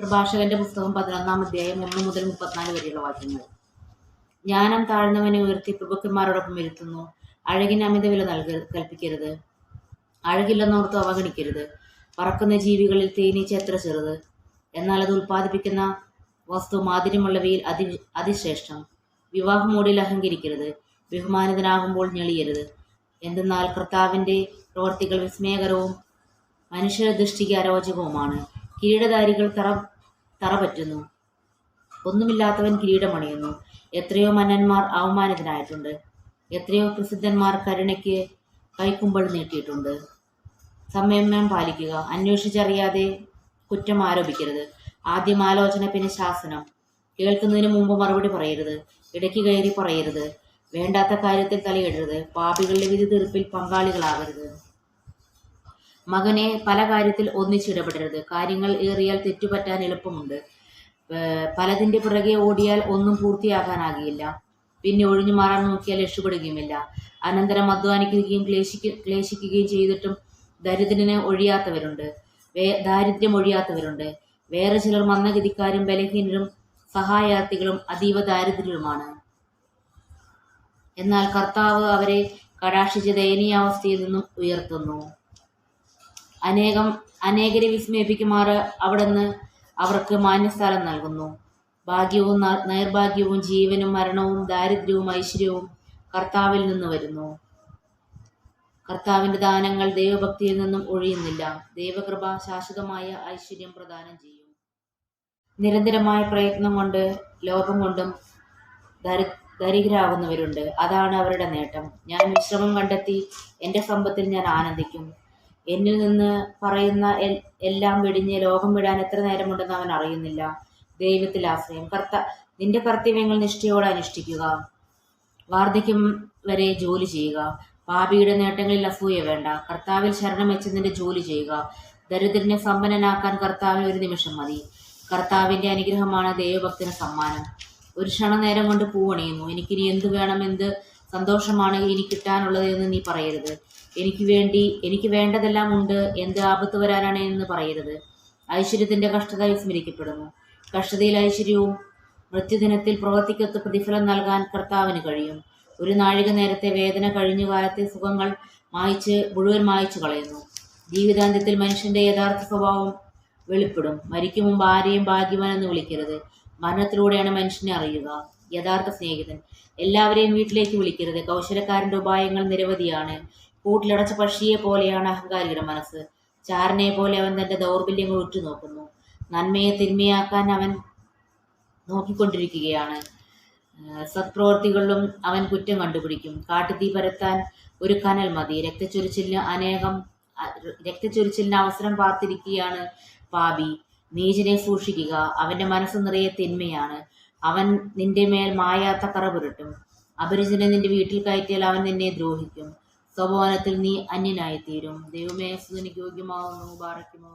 പ്രഭാഷകന്റെ പുസ്തകം പതിനൊന്നാം അധ്യായം ഒന്ന് മുതൽ മുപ്പത്തിനാല് വരെയുള്ള വാക്യങ്ങൾ. ജ്ഞാനം താഴ്ന്നവനെ ഉയർത്തി പ്രഭുക്കന്മാരോടൊപ്പം ഇരുത്തുന്നു. അഴകിന് അമിത വില നൽക കൽപ്പിക്കരുത്. അഴകില്ലെന്നോർത്ത് അവഗണിക്കരുത്. പറക്കുന്ന ജീവികളിൽ തേനീച്ച എത്ര ചെറുത്. എന്നാൽ അത് ഉൽപ്പാദിപ്പിക്കുന്ന വസ്തു മാധുര്യമുള്ളവയിൽ അതി അതിശ്രേഷ്ഠം. വിവാഹമോടിൽ അഹങ്കരിക്കരുത്. ബഹുമാനിതനാകുമ്പോൾ ഞെളിയരുത്. എന്തെന്നാൽ കർത്താവിന്റെ പ്രവർത്തികൾ വിസ്മയകരവും മനുഷ്യ ദൃഷ്ടിക്ക് അരോചകവുമാണ്. കിരീടധാരികൾ തറ തറ പറ്റുന്നു. ഒന്നുമില്ലാത്തവൻ കിരീടമണിയുന്നു. എത്രയോ മന്നന്മാർ അവമാനിതനായിട്ടുണ്ട്. എത്രയോ പ്രസിദ്ധന്മാർ കരുണയ്ക്ക് കൈക്കുമ്പൾ നീട്ടിയിട്ടുണ്ട്. സംയമനം പാലിക്കുക. അന്വേഷിച്ചറിയാതെ കുറ്റം ആരോപിക്കരുത്. ആദ്യം ആലോചന പിന്നെ ശാസനം. കേൾക്കുന്നതിന് മുമ്പ് മറുപടി പറയരുത്. ഇടയ്ക്ക് കയറി പറയരുത്. വേണ്ടാത്ത കാര്യത്തിൽ തലയിടരുത്. പാപികളുടെ വിധി തീർപ്പിൽ പങ്കാളികളാകരുത്. മകനെ പല കാര്യത്തിൽ ഒന്നിച്ചിടപെടരുത്. കാര്യങ്ങൾ ഏറിയാൽ തെറ്റുപറ്റാൻ എളുപ്പമുണ്ട്. പലതിന്റെ പിറകെ ഓടിയാൽ ഒന്നും പൂർത്തിയാക്കാനാകില്ല പിന്നെ ഒഴിഞ്ഞു മാറാൻ നോക്കിയാൽ രക്ഷപ്പെടുകയുമില്ല. അനന്തരം അധ്വാനിക്കുകയും ക്ലേശിക്ക ക്ലേശിക്കുകയും ചെയ്തിട്ടും ദരിദ്രനെ ഒഴിയാത്തവരുണ്ട്. ദാരിദ്ര്യം ഒഴിയാത്തവരുണ്ട്. വേറെ ചിലർ മന്ദഗതിക്കാരും ബലഹീനരും സഹായാർത്ഥികളും അതീവ ദാരിദ്ര്യരുമാണ്. എന്നാൽ കർത്താവ് അവരെ കടാക്ഷിച്ച ദയനീയാവസ്ഥയിൽ നിന്നും ഉയർത്തുന്നു. അനേകം അനേകരെ വിസ്മയിപ്പിക്കുമാറ് അവിടുന്ന് അവർക്ക് മാന്യസ്ഥാനം നൽകുന്നു. ഭാഗ്യവും നൈർഭാഗ്യവും ജീവനും മരണവും ദാരിദ്ര്യവും ഐശ്വര്യവും കർത്താവിൽ നിന്ന് വരുന്നു. കർത്താവിന്റെ ദാനങ്ങൾ ദൈവഭക്തിയിൽ നിന്നും ഒഴിയുന്നില്ല. ദൈവകൃപ ശാശ്വതമായ ഐശ്വര്യം പ്രദാനം ചെയ്യും. നിരന്തരമായ പ്രയത്നം കൊണ്ട് ലോകം കൊണ്ടും ദരി ദരിദ്രാകുന്നവരുണ്ട്. അതാണ് അവരുടെ നേട്ടം. ഞാൻ വിശ്രമം കണ്ടെത്തി എന്റെ സമ്പത്തിൽ ഞാൻ ആനന്ദിക്കും. എന്നിൽ നിന്ന് പറയുന്ന എല്ലാം വെടിഞ്ഞ് ലോകം വിടാൻ എത്ര നേരമുണ്ടെന്ന് അവൻ അറിയുന്നില്ല. ദൈവത്തിൽ ആശ്രയം. കർത്ത നിന്റെ കർത്തവ്യങ്ങൾ നിഷ്ഠയോടെ അനുഷ്ഠിക്കുക. വാർദ്ധക്യം വരെ ജോലി ചെയ്യുക. പാപിയുടെ നേട്ടങ്ങളിൽ അസൂയ വേണ്ട. കർത്താവിൽ ശരണം വെച്ച് നിന്റെ ജോലി ചെയ്യുക. ദരിദ്രനെ സമ്പന്നനാക്കാൻ കർത്താവിന് ഒരു നിമിഷം മതി. കർത്താവിന്റെ അനുഗ്രഹമാണ് ദൈവഭക്തിന് സമ്മാനം. ഒരു ക്ഷണനേരം കൊണ്ട് പൂവണിയുന്നു. എനിക്കിനി എന്ത് വേണം എന്ത് സന്തോഷമാണ് ഇനി കിട്ടാനുള്ളത് എന്ന് നീ പറയരുത്. എനിക്ക് വേണ്ടി എനിക്ക് വേണ്ടതെല്ലാം ഉണ്ട് എന്ത് ആപത്ത് വരാനാണ് എന്ന് പറയരുത്. ഐശ്വര്യത്തിന്റെ കഷ്ടത വിസ്മരിക്കപ്പെടുന്നു. കഷ്ടതയിൽ ഐശ്വര്യവും മൃത്യുദിനത്തിൽ പ്രവർത്തിക്കത്ത് പ്രതിഫലം നൽകാൻ കർത്താവിന് കഴിയും. ഒരു നാഴിക നേരത്തെ വേദന കഴിഞ്ഞ കാലത്തെ സുഖങ്ങൾ മായിച്ച് മുഴുവൻ മായ്ച്ചു കളയുന്നു. ജീവിതാന്ത്യത്തിൽ മനുഷ്യന്റെ യഥാർത്ഥ സ്വഭാവം വെളിപ്പെടും. മരിക്കും മുമ്പ് ആരെയും ഭാഗ്യവാൻ എന്ന് വിളിക്കരുത്. മരണത്തിലൂടെയാണ് മനുഷ്യനെ അറിയുക. യഥാർത്ഥ സ്നേഹിതൻ. എല്ലാവരെയും വീട്ടിലേക്ക് വിളിക്കരുത്. കൗശലക്കാരന്റെ ഉപായങ്ങൾ നിരവധിയാണ്. കൂട്ടിലടച്ച പക്ഷിയെ പോലെയാണ് അഹങ്കാരിയുടെ മനസ്സ്. ചാരനെ പോലെ അവൻ തന്റെ ദൗർബല്യങ്ങൾ ഉറ്റുനോക്കുന്നു. നന്മയെ തിന്മയാക്കാൻ അവൻ നോക്കിക്കൊണ്ടിരിക്കുകയാണ്. സത്പ്രവർത്തികളിലും അവൻ കുറ്റം കണ്ടുപിടിക്കും. കാട്ടുതീ പരത്താൻ ഒരു കനൽ മതി. രക്തച്ചൊരിച്ചിലിന് അനേകം രക്തച്ചൊരിച്ചിലിന് അവസരം പാർത്തിരിക്കുകയാണ് പാപി. നീചനെ സൂക്ഷിക്കുക. അവന്റെ മനസ്സ് നിറയെ തിന്മയാണ്. അവൻ നിന്റെ മേൽ മായാത്ത കറ പുരട്ടും അപരിചിനെ നിന്റെ വീട്ടിൽ കയറ്റിയാൽ അവൻ നിന്നെ ദ്രോഹിക്കും. സ്വഭവനത്തിൽ നീ അന്യനായിത്തീരും ദൈവമേ സുനിക്ക് യോഗ്യമാവുന്നു ബാറയ്ക്കുമോ